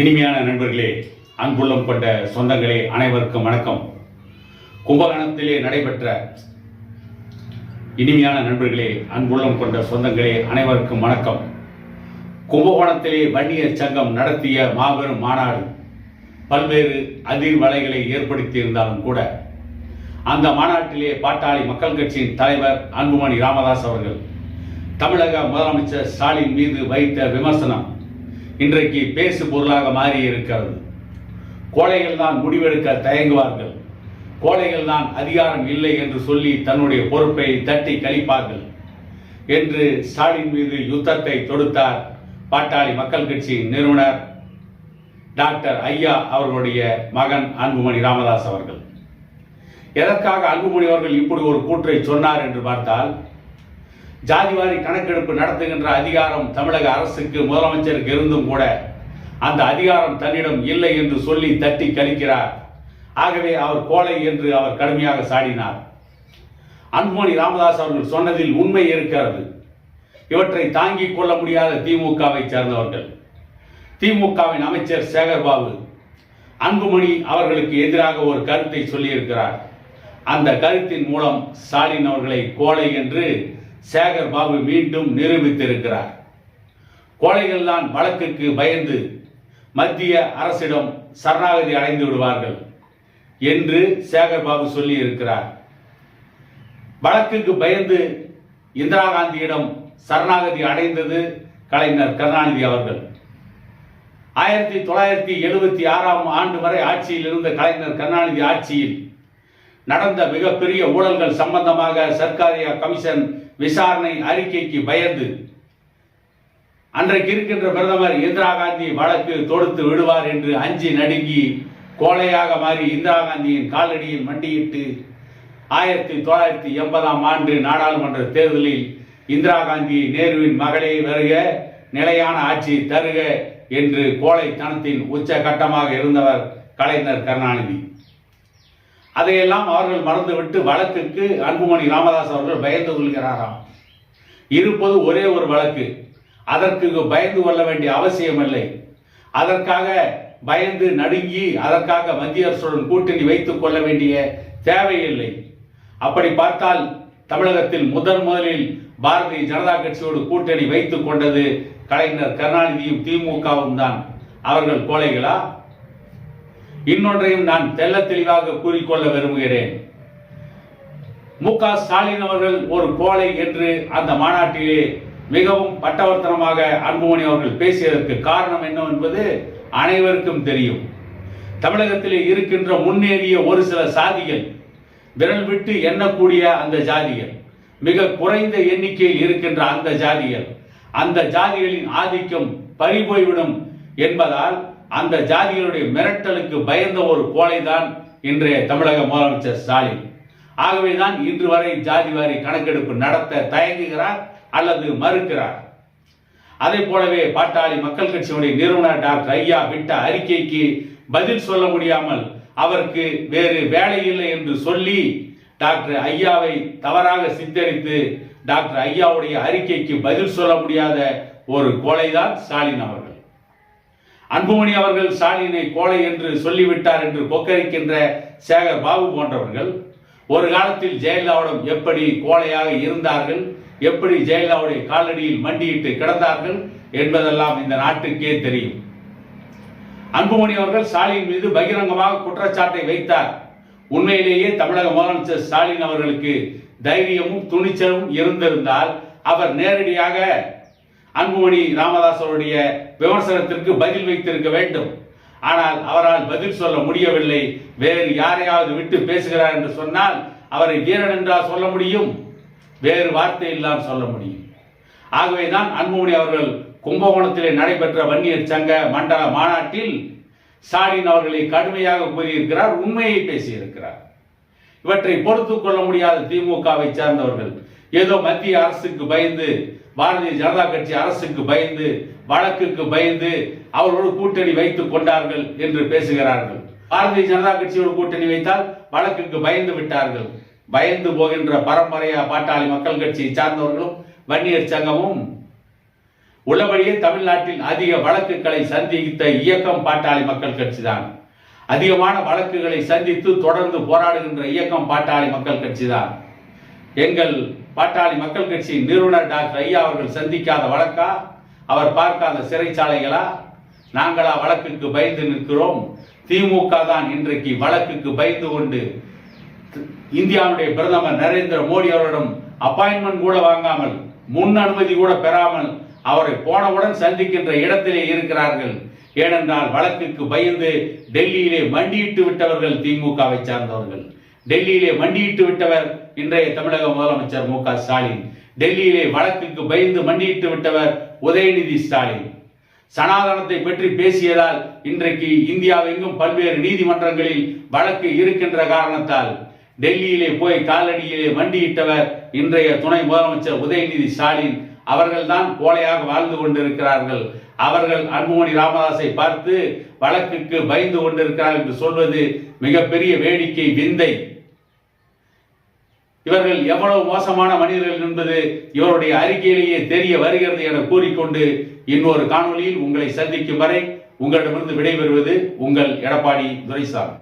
இனிமையான நண்பர்களே அன்புள்ளம் கொண்ட சொந்தங்களே அனைவருக்கும் வணக்கம். கும்பகோணத்திலே நடைபெற்ற இனிமையான நண்பர்களே அன்புள்ளம் கொண்ட சொந்தங்களே அனைவருக்கும் வணக்கம். கும்பகோணத்திலே வன்னியர் சங்கம் நடத்திய மாபெரும் மாநாடு பல்வேறு அதிர்வலைகளை ஏற்படுத்தியிருந்தாலும் கூட அந்த மாநாட்டிலே பாட்டாளி மக்கள் கட்சியின் தலைவர் அன்புமணி ராமதாஸ் அவர்கள் தமிழக முதலமைச்சர் ஸ்டாலின் மீது வைத்த விமர்சனம் இன்றைக்கு பேசு பொருளாக மாறி இருக்கிறது. கோழைகள் தான் முடிவெடுக்க தயங்குவார்கள். கோழைகள் தான் அதிகாரம் இல்லை என்று சொல்லி தன்னுடைய பொறுப்பை தட்டி கழிப்பார்கள். என்று ஸ்டாலின் மீது யுத்தத்தை தொடுத்தார் பாட்டாளி மக்கள் கட்சியின் நிறுவனர் டாக்டர் ஐயா அவர்களுடைய மகன் அன்புமணி ராமதாஸ் அவர்கள். எதற்காக அன்புமணி அவர்கள் இப்படி ஒரு கூற்றை சொன்னார் என்று பார்த்தால் ஜாதிவாரி கணக்கெடுப்பு நடத்துகின்ற அதிகாரம் தமிழக அரசுக்கு முதலமைச்சருக்கு இருந்தும் கூட அந்த அதிகாரம் தன்னிடம் இல்லை என்று சொல்லி தட்டி கழிக்கிறார். ஆகவே அவர் கோலை என்று அவர் கடுமையாக சாடினார். அன்புமணி ராமதாஸ் அவர்கள் சொன்னதில் உண்மை இருக்கிறது. இவற்றை தாங்கிக் கொள்ள முடியாத திமுகவை சேர்ந்தவர்கள். திமுகவின் அமைச்சர் சேகர்பாபு அன்புமணி அவர்களுக்கு எதிராக ஒரு கருத்தை சொல்லியிருக்கிறார். அந்த கருத்தின் மூலம் ஸ்டாலின் அவர்களை கோலை என்று சேகர் பாபு மீண்டும் நிரூபித்திருக்கிறார். கோழைகள் தான் வழக்குக்கு பயந்து மத்திய அரசிடம் சரணாகதி அடைந்து விடுவார்கள் என்று சேகர் பாபு சொல்லி இருக்கிறார் வழக்குக்கு பயந்து இந்திரா காந்தியிடம் சரணாகதி அடைந்தது கலைஞர் கருணாநிதி அவர்கள். ஆயிரத்தி தொள்ளாயிரத்தி எழுபத்தி ஆறாம் ஆண்டு வரை ஆட்சியில் இருந்த கலைஞர் கருணாநிதி ஆட்சியில் நடந்த மிகப்பெரிய ஊழல்கள் சம்பந்தமாக சர்க்காரியா கமிஷன் விசாரணை அறிக்கைக்கு பயந்து அன்றைக்கு இருக்கின்ற பிரதமர் இந்திரா காந்தி வழக்கு தொடுத்து விடுவார் என்று அஞ்சி நடுங்கி கோழையாக மாறி இந்திரா காந்தியின் காலடியில் மண்டியிட்டு ஆயிரத்தி தொள்ளாயிரத்தி எண்பதாம் ஆண்டு நாடாளுமன்ற தேர்தலில் இந்திரா காந்தி நேருவின் மகளே வருக நிலையான ஆட்சி தருக என்று கோழைத்தனத்தின் உச்ச கட்டமாக இருந்தவர் கலைஞர் கருணாநிதி. அதையெல்லாம் அவர்கள் மறந்துவிட்டு வழக்குக்கு அன்புமணி ராமதாஸ் அவர்கள் பயந்து கொள்கிறாராம். இருப்பது ஒரே ஒரு வழக்கு. அதற்கு பயந்து கொள்ள வேண்டிய அவசியமில்லை. அதற்காக பயந்து நடுங்கி அதற்காக மத்திய அரசுடன் கூட்டணி வைத்துக் கொள்ள வேண்டிய தேவையில்லை. அப்படி பார்த்தால் தமிழகத்தில் முதன் முதலில் பாரதிய ஜனதா கட்சியோடு கூட்டணி வைத்துக் கொண்டது கலைஞர் கருணாநிதியும் திமுகவும் தான். அவர்கள் கோழைகளா? இன்னொன்றையும் நான் தெல்ல தெளிவாக கூறிக்கொள்ள விரும்புகிறேன். மு. க. ஸ்டாலின் அவர்கள் ஒரு கோழை என்று அந்த மாநாட்டிலே மிகவும் பட்டவர்த்தனமாக அன்புமணி அவர்கள் பேசியதற்கு காரணம் என்ன என்பது அனைவருக்கும் தெரியும். தமிழகத்திலே இருக்கின்ற முன்னேறிய ஒரு சில சாதிகள் விரல் விட்டு எண்ணக்கூடிய அந்த ஜாதிகள் மிக குறைந்த எண்ணிக்கையில் இருக்கின்ற அந்த ஜாதிகள் அந்த ஜாதிகளின் ஆதிக்கம் பறிபோய்விடும் என்பதால் அந்த ஜாதிகளுடைய மிரட்டலுக்கு பயந்த ஒரு கோழைதான் இன்றைய தமிழக முதலமைச்சர் ஸ்டாலின். ஆகவேதான் இன்று வரை ஜாதி வாரி கணக்கெடுப்பு நடத்த தயங்குகிறார் அல்லது மறுக்கிறார். அதே போலவே பாட்டாளி மக்கள் கட்சியினுடைய நிறுவனர் டாக்டர் ஐயா விட்ட அறிக்கைக்கு பதில் சொல்ல முடியாமல் அவருக்கு வேறு வேலை இல்லை என்று சொல்லி டாக்டர் ஐயாவை தவறாக சித்தரித்து டாக்டர் ஐயாவுடைய அறிக்கைக்கு பதில் சொல்ல முடியாத ஒரு கொலைதான் ஸ்டாலின் அவர்கள். அன்புமணி அவர்கள் ஸ்டாலினை கோழை என்று சொல்லிவிட்டார் என்று கொக்கரிக்கின்ற சேகர் பாபு போன்றவர்கள் ஒரு காலத்தில் ஜெயலலிதாவிடம் எப்படி கோழையாக இருந்தார்கள் எப்படி ஜெயலலிதாவுடைய காலடியில் மண்டியிட்டு கிடந்தார்கள் என்பதெல்லாம் இந்த நாட்டுக்கே தெரியும். அன்புமணி அவர்கள் ஸ்டாலின் மீது பகிரங்கமாக குற்றச்சாட்டை வைத்தார். உண்மையிலேயே தமிழக முதலமைச்சர் ஸ்டாலின் அவர்களுக்கு தைரியமும் துணிச்சலும் இருந்திருந்தால் அவர் நேரடியாக அன்புமணி ராமதாசருடைய விமர்சனத்திற்கு பதில் வைத்திருக்க வேண்டும். ஆனால் அவரால் பதில் சொல்ல முடியவில்லை. வேறு யாரையாவது விட்டு பேசுகிறார் என்று சொன்னால் அவரை வீரன் என்றால் சொல்ல முடியும். வேறு வார்த்தை இல்லாமல் சொல்ல முடியும். ஆகவேதான் அன்புமணி அவர்கள் கும்பகோணத்திலே நடைபெற்ற வன்னியர் சங்க மண்டல மாநாட்டில் ஸ்டாலின் அவர்களை கடுமையாக கூறியிருக்கிறார் உண்மையை பேசியிருக்கிறார். இவற்றை பொறுத்துக் கொள்ள முடியாத திமுகவை சேர்ந்தவர்கள் ஏதோ மத்திய அரசுக்கு பயந்து பாரதிய ஜனதா கட்சி அரசுக்கு பயந்து வழக்குக்கு பயந்து அவர்களோடு கூட்டணி வைத்துக் கொண்டார்கள் என்று பேசுகிறார்கள். பாரதிய ஜனதா கட்சியோடு கூட்டணி வைத்தால் வழக்குக்கு பயந்து விட்டார்கள். பயந்து போகின்ற பரம்பரையா பாட்டாளி மக்கள் கட்சியை சார்ந்தவர்களும் வன்னியர் சங்கமும் உள்ளபடியே தமிழ்நாட்டில் அதிக வழக்குகளை சந்தித்த இயக்கம் பாட்டாளி மக்கள் கட்சிதான். அதிகமான வழக்குகளை சந்தித்து தொடர்ந்து போராடுகின்ற இயக்கம் பாட்டாளி மக்கள் கட்சிதான். எங்கள் பாட்டாளி மக்கள் கட்சி நிறுவனர் டாக்டர் ஐயா அவர்கள் சந்திக்காத வழக்கா? அவர் பார்க்காத சிறைச்சாலைகளா? நாங்களா வழக்குக்கு பயந்து நிற்கிறோம். திமுக தான் இன்றைக்கு வழக்குக்கு பயந்து கொண்டு இந்தியாவுடைய பிரதமர் நரேந்திர மோடி அவரிடம் அப்பாயின்மெண்ட் கூட வாங்காமல் முன் அனுமதி கூட பெறாமல் அவரை போனவுடன் சந்திக்கின்ற இடத்திலே இருக்கிறார்கள். ஏனென்றால் வழக்குக்கு பயந்து டெல்லியிலே மண்டியிட்டு விட்டவர்கள் திமுகவை சார்ந்தவர்கள். டெல்லியிலே மண்டியிட்டு விட்டவர் இன்றைய தமிழக முதலமைச்சர் மு க ஸ்டாலின். டெல்லியிலே வழக்குக்கு பயந்து மண்டியிட்டு விட்டவர் உதயநிதி ஸ்டாலின். சனாதனத்தை பற்றி பேசியதால் இன்றைக்கு இந்தியாவெங்கும் பல்வேறு நீதிமன்றங்களில் வழக்கு இருக்கின்ற காரணத்தால் டெல்லியிலே போய் காலடியிலே மண்டியிட்டவர் இன்றைய துணை முதலமைச்சர் உதயநிதி ஸ்டாலின். அவர்கள்தான் கோலையாக வாழ்ந்து கொண்டிருக்கிறார்கள். அவர்கள் அன்புமணி ராமதாஸை பார்த்து வழக்குக்கு பயந்து கொண்டிருக்கிறார்கள் என்று சொல்வது மிகப்பெரிய வேடிக்கை விந்தை. இவர்கள் எவ்வளவு மோசமான மனிதர்கள் என்பது இவருடைய அறிக்கையிலேயே தெரிய வருகிறது என கூறிக்கொண்டு இன்னொரு காணொலியில் உங்களை சந்திக்கும் வரை உங்களிடமிருந்து விடைபெறுவது உங்கள் எடப்பாடி துரைசாமி.